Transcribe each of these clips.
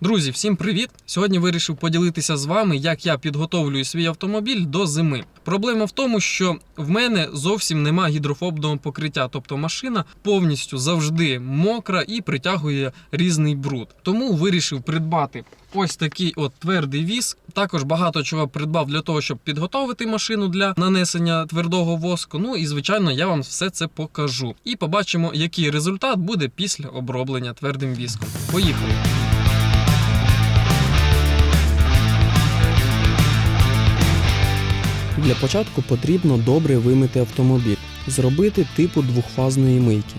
Друзі, всім привіт! Сьогодні вирішив поділитися з вами, як я підготовлюю свій автомобіль до зими. Проблема в тому, що в мене зовсім нема гідрофобного покриття, тобто машина повністю завжди мокра і притягує різний бруд. Тому вирішив придбати ось такий от твердий віск. Також багато чого придбав для того, щоб підготовити машину для нанесення твердого воску. Ну і звичайно, я вам все це покажу. І побачимо, який результат буде після оброблення твердим віском. Поїхали! Для початку потрібно добре вимити автомобіль, зробити типу двохфазної мийки.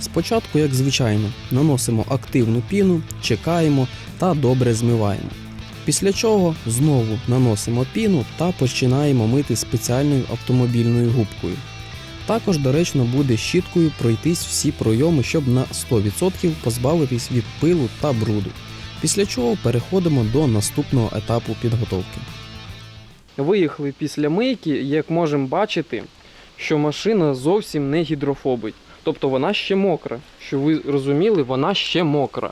Спочатку, як звичайно, наносимо активну піну, чекаємо та добре змиваємо. Після чого знову наносимо піну та починаємо мити спеціальною автомобільною губкою. Також доречно буде щіткою пройтись всі пройоми, щоб на 100% позбавитись від пилу та бруду. Після чого переходимо до наступного етапу підготовки. Виїхали після мийки, як можемо бачити, що машина зовсім не гідрофобить. Тобто вона ще мокра. Що ви розуміли, вона ще мокра.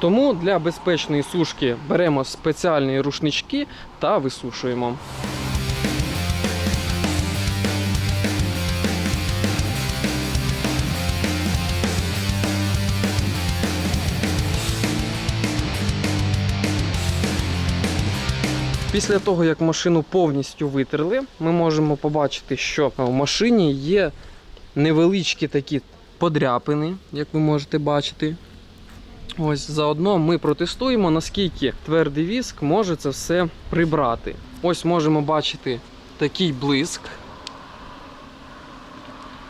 Тому для безпечної сушки беремо спеціальні рушнички та висушуємо. Після того, як машину повністю витерли, ми можемо побачити, що в машині є невеличкі такі подряпини, як ви можете бачити. Ось заодно ми протестуємо, наскільки твердий віск може це все прибрати. Ось можемо бачити такий блиск.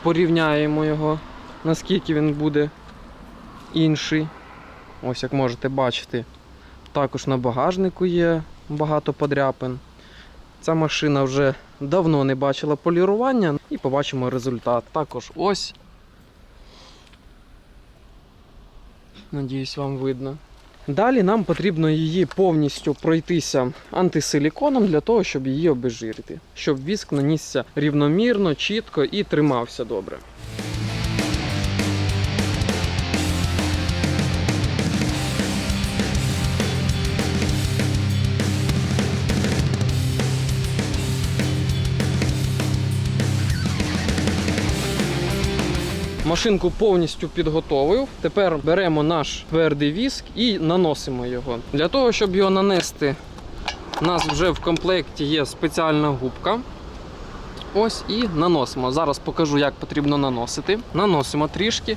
Порівняємо його, наскільки він буде інший. Ось як можете бачити, також на багажнику є багато подряпин. Ця машина вже давно не бачила полірування і побачимо результат. Також ось. Надіюсь, вам видно. Далі нам потрібно її повністю пройтися антисиліконом для того, щоб її обезжирити, щоб віск нанісся рівномірно, чітко і тримався добре. Машинку повністю підготовив. Тепер беремо наш твердий віск і наносимо його. Для того, щоб його нанести, у нас вже в комплекті є спеціальна губка. Ось і наносимо. Зараз покажу, як потрібно наносити. Наносимо трішки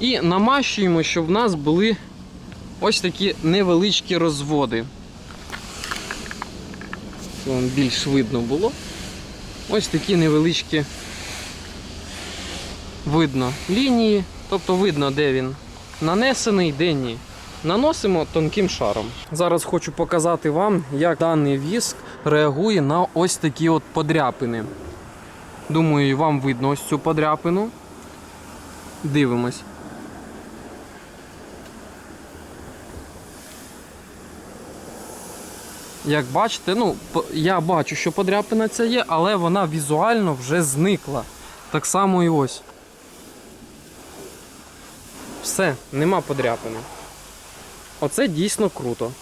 і намащуємо, щоб в нас були ось такі невеличкі розводи. Щоб вам більш видно було. Ось такі невеличкі видно лінії, тобто видно, де він нанесений, де ні. Наносимо тонким шаром. Зараз хочу показати вам, як даний віск реагує на ось такі от подряпини. Думаю, вам видно ось цю подряпину. Дивимось. Як бачите, ну, я бачу, що подряпина ця є, але вона візуально вже зникла. Так само і ось. Все, нема подряпини. Оце дійсно круто.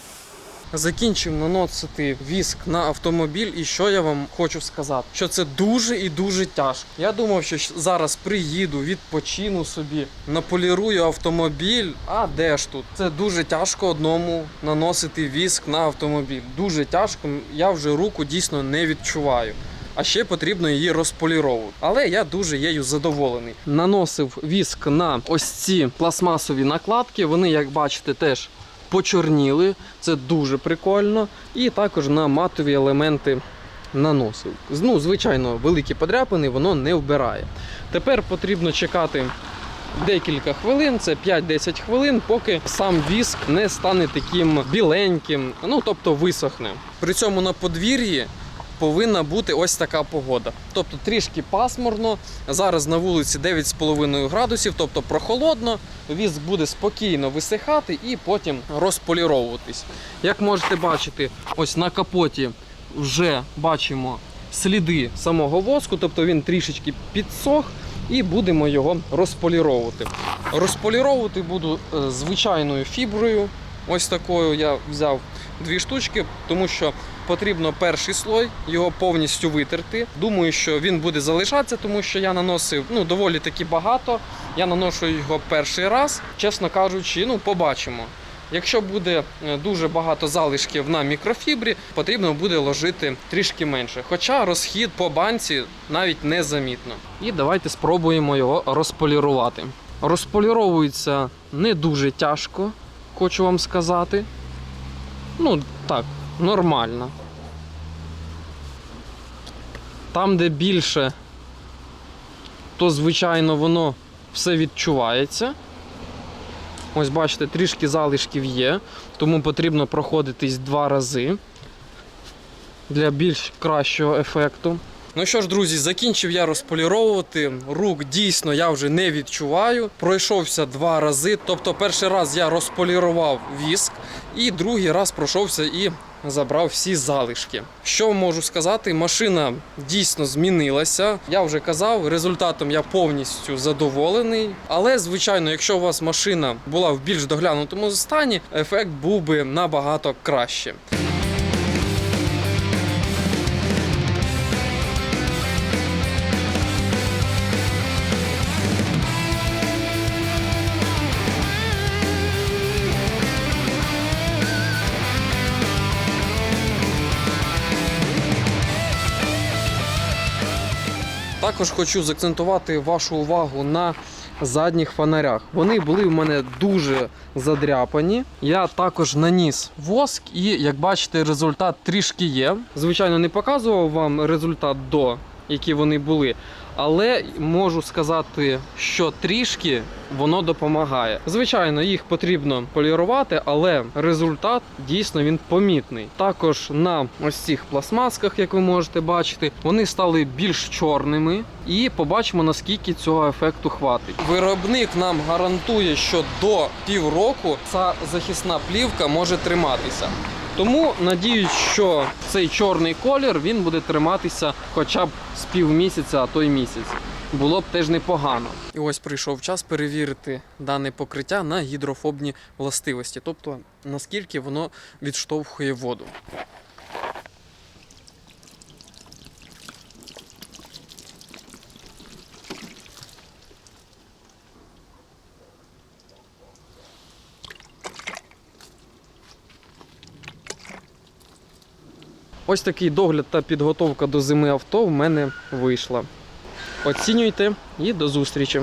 Закінчив наносити віск на автомобіль, і що я вам хочу сказати? Що це дуже і дуже тяжко. Я думав, що зараз приїду, відпочину собі, наполірую автомобіль. А де ж тут? Це дуже тяжко одному наносити віск на автомобіль. Дуже тяжко. Я вже руку дійсно не відчуваю. А ще потрібно її розполіровувати. Але я дуже єю задоволений. Наносив віск на ось ці пластмасові накладки. Вони, як бачите, теж почорніли. Це дуже прикольно. І також на матові елементи наносив. Ну, звичайно, великі подряпини воно не вбирає. Тепер потрібно чекати декілька хвилин, це 5-10 хвилин, поки сам віск не стане таким біленьким, ну тобто висохне. При цьому на подвір'ї повинна бути ось така погода. Тобто трішки пасмурно. Зараз на вулиці 9,5 градусів, тобто прохолодно. Віск буде спокійно висихати і потім розполіровуватись. Як можете бачити, ось на капоті вже бачимо сліди самого воску, тобто він трішечки підсох. І будемо його розполіровувати. Розполіровувати буду е, звичайною фіброю Ось такою я взяв дві штучки, тому що потрібно перший слой його повністю витерти. Думаю, що він буде залишатися, тому що я наносив ну, доволі таки багато. Я наношу його перший раз. Чесно кажучи, ну побачимо. Якщо буде е, дуже багато залишків на мікрофібрі, потрібно буде ложити трішки менше. Хоча розхід по банці навіть незамітно. І давайте спробуємо його розполірувати. Розполіровується не дуже тяжко, хочу вам сказати. Ну, так, нормально. Там, де більше, то звичайно воно все відчувається. Ось бачите, трішки залишків є, тому потрібно проходитись два рази для більш кращого ефекту. Ну що ж, друзі, закінчив я розполіровувати. Рук дійсно я вже не відчуваю. Пройшовся два рази. Тобто, перший раз я розполірував віск, і другий раз пройшовся і забрав всі залишки. Що можу сказати? Машина дійсно змінилася. Я вже казав, результатом я повністю задоволений. Але, звичайно, якщо у вас машина була в більш доглянутому стані, ефект був би набагато краще. Також хочу заакцентувати вашу увагу на задніх фонарях. Вони були в мене дуже задряпані. Я також наніс воск, і як бачите, результат трішки є. Звичайно, не показував вам результат до, які вони були. Але можу сказати, що трішки воно допомагає. Звичайно, їх потрібно полірувати, але результат дійсно він помітний. Також на ось цих пластмасках, як ви можете бачити, вони стали більш чорними, і побачимо наскільки цього ефекту хватить. Виробник нам гарантує, що до півроку ця захисна плівка може триматися. Тому надіюсь, що цей чорний колір він буде триматися хоча б з півмісяця, а то й місяць. Було б теж непогано. І ось прийшов час перевірити дане покриття на гідрофобні властивості, тобто наскільки воно відштовхує воду. Ось такий догляд та підготовка до зими авто в мене вийшла. Оцінюйте і до зустрічі!